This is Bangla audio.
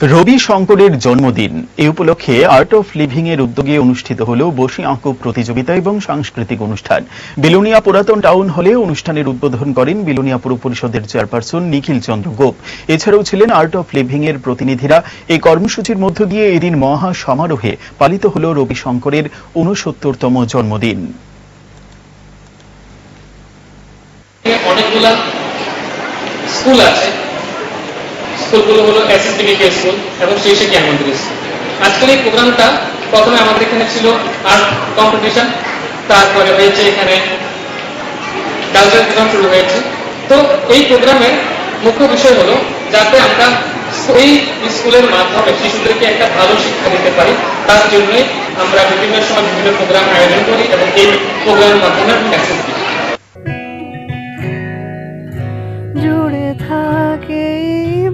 রবি শঙ্করের জন্মদিন। এ উপলক্ষে আর্ট অফ লিভিং এর উদ্যোগে অনুষ্ঠিত হল বসি আঁকো প্রতিযোগিতা এবং সাংস্কৃতিক অনুষ্ঠান। বিলোনিয়া পুরাতন টাউন হলে অনুষ্ঠানের উদ্বোধন করেন বিলোনিয়া পুর পরিষদের চেয়ারপারসন নিখিল চন্দ্র গোপ। এছাড়াও ছিলেন আর্ট অফ লিভিং এর প্রতিনিধিরা। এই কর্মসূচির মধ্য দিয়ে এদিন মহা সমারোহে পালিত হল রবি শঙ্করের উনসত্তরতম জন্মদিন। স্কুল আছে। স্কুলগুলো হলো এসএসবিকে স্কুল এবং সেই সেই জ্ঞানমন্দির স্কুল আজকের এই প্রোগ্রামটা প্রথমে আমাদের এখানে ছিল আর্ট কম্পিটিশন তারপরে হয়েছে এখানে কালচার প্রোগ্রাম শুরু হয়েছে। তো এই প্রোগ্রামের মুখ্য বিষয় হলো যাতে আমরা এই স্কুলের মাধ্যমে শিশুদেরকে একটা ভালো শিক্ষা দিতে পারি, তার জন্যই আমরা বিভিন্ন সময় বিভিন্ন প্রোগ্রাম আয়োজন করি এবং এই প্রোগ্রামের মাধ্যমে আমরা মেসেজ দিই। জুড়ে থাকে